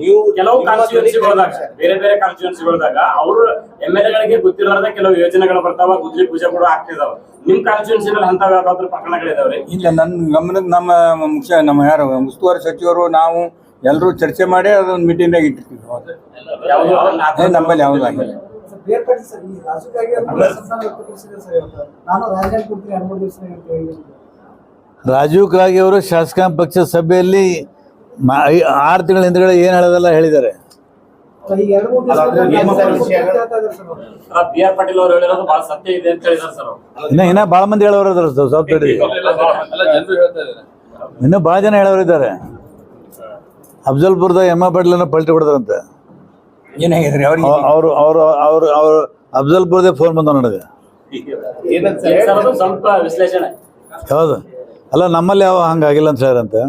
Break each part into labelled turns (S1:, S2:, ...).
S1: ನೀವು
S2: ಕೆಲವು ಕಾನ್ಸ್ಟಿಟ್ಯೂನ್ಸಿಗಳದಾಗ ಬೇರೆ ಬೇರೆ ಕಾನ್ಸ್ಟಿಟ್ಯೂನ್ಸಿಗಳದಾಗ ಅವರು ಎಂ ಎಲ್ ಎಗಳಿಗೆ ಗೊತ್ತಿರಲಾರ್ದ ಕೆಲವು ಯೋಜನೆಗಳು ಬರ್ತಾವ ಗುದ್ಲಿ ಪೂಜೆ ಕೂಡ ಆಗ್ತಿದಾವ. ನಿಮ್ ಕಾನ್ಸ್ಟಿಟ್ಯೂನ್ಸಿನಲ್ಲಿ ಅಂತ ಯಾವ್ದಾದ್ರು ಪ್ರಕರಣಗಳಿದಾವ್ರಿ?
S3: ಇಲ್ಲ ನನ್ನ ಗಮನಕ್ಕೆ ನಮ್ಮ ಮುಖ್ಯ ನಮ್ಮ ಯಾರು ಉಸ್ತುವಾರಿ ಸಚಿವರು ನಾವು ಎಲ್ಲರೂ ಚರ್ಚೆ ಮಾಡಿ ಅದೊಂದು ಮೀಟಿಂಗ್ನಾಗ ಇಟ್ಟಿರ್ತೀವಿ. ನಮ್ಮಲ್ಲಿ ಯಾವುದಾಗಿಲ್ಲ
S4: ಸರ್, ಬೇರ್ಪಡಿಸಿ ಸರ್ ಈ ರಾಜಕಾರಣಿ ಅವ್ರು ಅಸಮಾಧಾನ ಸರ್ ಇವತ್ತು. ನಾನು ರಾಜೀನಾಮೆ ಕೊಡ್ತೀನಿ ಎರಡು ದಿವಸ
S5: ರಾಜೀವ್ ಕ್ರಾಗಿ ಅವರು ಶಾಸಕಾಂಗ ಪಕ್ಷದ ಸಭೆಯಲ್ಲಿ ಮಾ- ಐ- ಆರು ತಿಂಗಳ ಹಿಂದ್ಗಡೆ ಏನು ಹೇಳೋದೆಲ್ಲ ಹೇಳಿದ್ದಾರೆ.
S4: ಸರ್, ಅವ್ರು.
S2: ಬಿ ಆರ್ ಪಾಟೀಲ್ ಅವರು ಹೇಳಿರೋದು ಬಹಳ ಸತ್ಯ ಇದೆ ಅಂತ ಹೇಳಿದಾರೆ ಸರ್ ಅವ್ರು.
S5: ಇನ್ನ ಇನ್ನ ಭಾಳ ಮಂದಿ ಹೇಳೋರು ಇದಾರೆ ಸ್ವಲ್ಪ ಸ್ವಲ್ಪ ತಡೀರಿ. ಇನ್ನೂ ಭಾಳ ಜನ ಹೇಳೋರು ಇದ್ದಾರೆ. ಅಫ್ಜಲ್ಪುರದ ಎಮ್ಮ ಪಾಟೀಲನ್ನ ಪಲ್ಟಿ ಹೊಡೆದ್ರಂತೆ.
S3: ಏನಾಗಿದ್ರಿ ಅವ್ರಿಗೆ
S5: ಅವರು ಅವರು ಅವರು ಅವರು ಅಫ್ಜಲ್ಪುರದೇ ಫೋನ್ ಬಂದ ನನಗೆ.
S1: ಏನಂತ
S2: ಸರ್ ಅದು ಸ್ವಲ್ಪ ವಿಶ್ಲೇಷಣೆ.
S5: ಹೌದು ಅಲ್ಲ ನಮ್ಮಲ್ಲಿ ಯಾವ ಹಂಗಾಗಿಲ್ಲ ಅಂತ ಹೇಳ್ಯಾರಂತೆ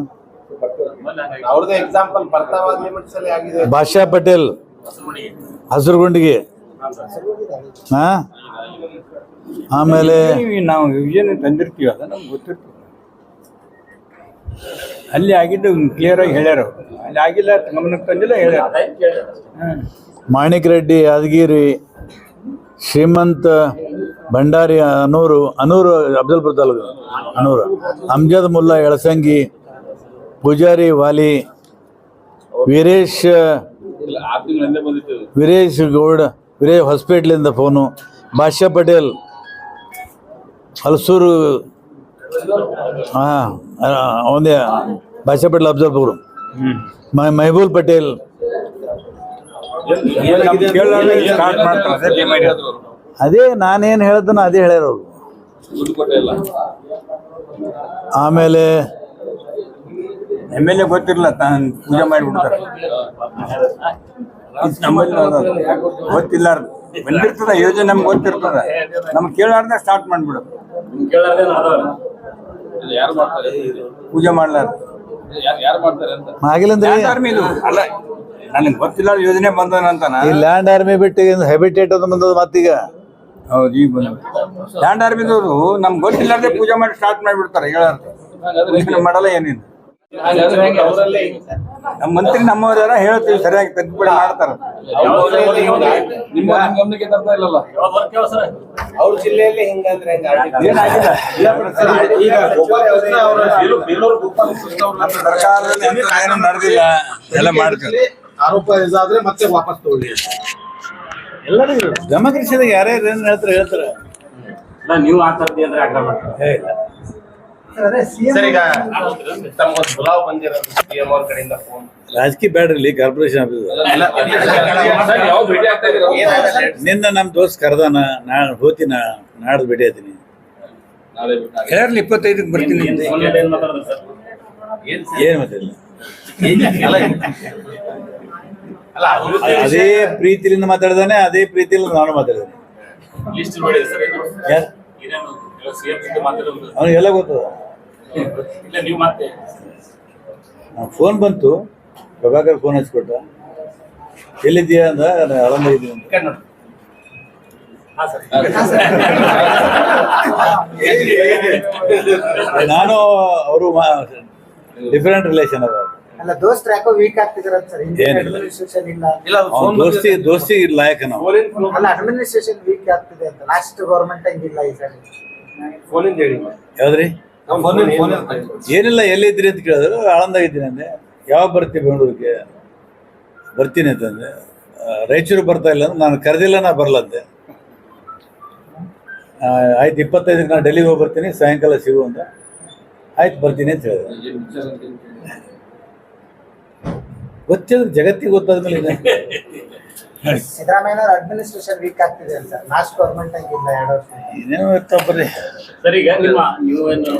S1: ಅವ್ರದ್ದು ಎಕ್ಸಾಂಪಲ್ ಬರ್ತಾವ ಲಿಮಿಟ್ಸ್ ಅಲ್ಲಿ ಆಗಿದೆ.
S5: ಭಾಷಾ ಪಟೇಲ್ ಹಸಿರುಗುಂಡಿಗೆ. ಹಾ? ಆಮೇಲೆ
S3: ನಾವು ವಿಷನ್ ತಂದಿರ್ತೀವಿ ಅದ ನಮ್ಗೆ ಗೊತ್ತಿರ್ತೀವಿ ಅಲ್ಲಿ ಆಗಿದ್ದು ಕ್ಲಿಯರ್ ಆಗಿ ಹೇಳ್ಯಾರ ಅಲ್ಲಿ ಆಗಿಲ್ಲ ಗಮನಕ್ಕೆ ತಂದಿಲ್ಲ ಹೇಳ್ಯಾರ.
S5: ಮಾಣಿಕ್ ರೆಡ್ಡಿ ಯಾದಗಿರಿ ಶ್ರೀಮಂತ ಭಂಡಾರಿ ಅನೂರು ಅನೂರು ಅಬ್ದುಲ್ ತಾಲೂಕು ಅನೂರು. ಅಮ್ಜದ್ ಮುಲ್ಲಾ ಎಳಸಂಗಿ ಪೂಜಾರಿ ವಾಲಿ ವೀರೇಶ್ ವೀರೇಶ್ ಗೌಡ, ವೀರೇಶ್ ಹಾಸ್ಪಿಟ್ಲಿಂದ ಫೋನು. ಭಾಷ್ಯ ಪಟೇಲ್, ಹಲಸೂರು ಹಾಂ ಅವನೇ ಭಾಷ್ಯ ಪಟೇಲ್ ಮ- ಮೆಹಬೂಲ್ ಪಟೇಲ್.
S3: ಅದೇ
S5: ನಾನೇನು ಹೇಳ್ದನೋ ಅದೇ ಹೇಳ್ಯಾರ ಅವರು. ಆಮೇಲೆ
S3: ಎಂ ಎಲ್ ಎ ಗೊತ್ತಿರಲ್ಲ ತಾನು ಪೂಜೆ ಮಾಡಿಬಿಡ್ತಾರೆ ನಮ್ಮಲ್ಲಿ ಗೊತ್ತಿಲ್ಲಾರ್ದು. ಬಂದಿರ್ತದ ಯೋಜನೆ ನಮ್ಗೆ ಗೊತ್ತಿರ್ತದ. ನಮ್ಗೆ ಕೇಳಾರ್ದೆ ಸ್ಟಾರ್ಟ್ ಮಾಡ್ಬಿಡೋದು. ಪೂಜೆ ಮಾಡ್ಲಾರ್ದು.
S5: ಆಗಿಲ್ಲ ಅಂದ್ರೆ
S3: ಲ್ಯಾಂಡ್ ಆರ್ಮಿ ಇದು. ಅಲ್ಲ ನನಗೆ ಗೊತ್ತಿಲ್ಲ ಯೋಜನೆ ಬಂದನಂತಾನ
S5: ಈ ಲ್ಯಾಂಡ್ ಆರ್ಮಿ ಬಿಟ್ಟು ಹೆಬಿಟೇಟ್ ಅಂತ ಬಂದದ ಮತ್ತೀಗ.
S3: ಹೌದು ಈಗ ಬಂದ ಲ್ಯಾಂಡ್ ಆರ್ಮಿದವರು ನಮ್ಗೆ ಗೊತ್ತಿಲ್ಲಾರ್ದೆ ಪೂಜೆ ಮಾಡಿ ಸ್ಟಾರ್ಟ್ ಮಾಡಿಬಿಡ್ತಾರೆ ಹೇಳಾರ್ದು. ಮಾಡಲ್ಲ ಏನಿಲ್ಲ. ನಮ್ಮ ಮಂತ್ರಿ ನಮ್ಮವರ ಹೇಳ್ತೀವಿ ಸರಿಯಾಗಿ ತಿದ್ದುಪಡಿ ಮಾಡ್ತಾರ?
S1: ಅವ್ರ ಜಿಲ್ಲೆಯಲ್ಲಿ ಹಿಂಗಂದ್ರೆ
S3: ನಡೆದಿಲ್ಲ ಎಲ್ಲ ಮಾಡ್ತಾರೆ
S1: ಆರೋಪ ಇದಾದ್ರೆ ಮತ್ತೆ ವಾಪಸ್ ತಗೊಳ್ಳಿ
S5: ಡೆಮೋಕ್ರಸಿದಾಗ ಯಾರ್ಯಾರು ಏನ್ ಹೇಳ್ತಾರೆ ಹೇಳ್ತಾರೆ
S2: ನೀವು ಆತರ್ತಿ ಅಂದ್ರೆ ಆಗ್ರಹ ಮಾಡ್ತೀರಾ?
S4: ಸರ್ ಅದೇ ಸಿಎಂ
S1: ಈಗ ತಮ್ಗೊಂದು ಬುಲಾವ್ ಬಂದಿರೋದು ಸಿಎಂ ಅವ್ರ ಕಡೆಯಿಂದ ಫೋನ್
S5: ರಾಜಕೀಯ ಬ್ಯಾಡ್ರಿ ಕಾರ್ಪೊರೇಷನ್ ಆಫೀಸ್ ನಿನ್ನ ನಮ್ ದೋಸ್ತ್ ಕರ್ದಾನ ನಾನು ಹೋತಿನ ನಾಡ್ದು ಭೇಟಿ ಆತೀನಿ
S3: ಹೇಳಿ ಇಪ್ಪತ್ತೈದಕ್ಕೆ ಬರ್ತೀನಿ
S2: ಏನ್
S1: ಅಲ್ಲ
S5: ಅದೇ ಪ್ರೀತಿಲಿಂದ ಮಾತಾಡ್ದಾನೆ ಅದೇ ಪ್ರೀತಿಲಿಂದ ನಾನು ಮಾತಾಡಿದ್ದೇನೆ
S2: ಲಿಸ್ಟ್ ಮಾಡಿದೆ ಸರ್ ಇದು.
S5: ಯಾರು
S2: ಇದೇನು ಕೆಲವು CM ಜೊತೆ ಮಾತಾಡೋದು.
S5: ಅವನಿಗೆಲ್ಲ ಗೊತ್ತದ
S2: ಇಲ್ಲ ನೀವು ಮತ್ತೆ.
S5: ಫೋನ್ ಬಂತು. ಪ್ರಭಾಕರ್ ಫೋನ್ ಹಚ್ಕೊಟ್ಟ ಎಲ್ಲಿದ್ದೀಯಾ ಅಂದ ನಾನು ಆಳಂದ ಇದ್ದೀನಿ ಅಂತ.
S1: ಕನ್ನಡ
S2: ಹಾ ಸರ್.
S5: ನಾನು ಅವರು ಡಿಫರೆಂಟ್ ರಿಲೇಷನ್ ಅದ
S4: ಅಲ್ಲ ದೋಸ್ತ್ರ ಯಾಕೋ ವೀಕ್ ಆಗ್ತಿದಾರೆ ಸರ್. ಅಡ್ಮಿನಿಸ್ಟ್ರೇಷನ್ ಇಲ್ಲ
S1: ಇಲ್ಲ
S5: ಅವ್ನ ದೋಸ್ತಿ ದೋಸ್ತಿ ಲಾಯಕ ನಾವು.
S4: ಅಲ್ಲ ಅಡ್ಮಿನಿಸ್ಟ್ರೇಷನ್ ವೀಕ್ ಆಗ್ತಿದೆ ಅಂತ. ಲಾಸ್ಟ್ ಗೌರ್ಮೆಂಟ್ ಹಂಗಿಲ್ಲ ಈ ಸರಿ.
S1: ಫೋನಿಂದ ಹೇಳಿ.
S5: ಯಾವ್ದ್ರಿ? ಏನಿಲ್ಲ ಎಲ್ಲಿದ್ರಿ ಅಂತ ಕೇಳಿದ್ರು ಆಳಂದಾಗಿದ್ದೀನಿ ಅಂದೆ. ಯಾವಾಗ ಬರ್ತೀವಿ ಬೆಂಗಳೂರಿಗೆ? ಬರ್ತೀನಿ ಅಂತಂದೆ ರಾಯಚೂರು ಬರ್ತಾ ಇಲ್ಲ ಅಂದ್ರೆ ನಾನು ಕರೆದಿಲ್ಲ ನಾ ಬರಲಂತೆ ಆ, ಆಯ್ತು ಇಪ್ಪತ್ತೈದಕ್ಕೆ ನಾನು ಡೆಲ್ಲಿಗೆ ಹೋಗಿ ಬರ್ತೀನಿ ಸಾಯಂಕಾಲ ಸಿಗು ಅಂತ. ಆಯ್ತು ಬರ್ತೀನಿ ಅಂತ ಹೇಳಿದೆ ಗೊತ್ತಿದ್ರೆ ಜಗತ್ತಿಗೆ ಗೊತ್ತಾದ್ಮೇಲೆ ಇದೆ.
S4: ಸಿದ್ದರಾಮಯ್ಯ ಅಡ್ಮಿನಿಸ್ಟ್ರೇಷನ್ ವೀಕ್ ಆಗ್ತಿದೆ ಅಂತ. ಲಾಸ್ಟ್ ಗೌರ್ಮೆಂಟ್ ಆಗಿಲ್ಲ ಎರಡು ವರ್ಷ.
S5: ಏನೇನೋ ಇರ್ತಾವ ಬರ್ರಿ
S2: ಸರಿ ಈಗ ನಿಮ್ಮ ನೀವು ಏನು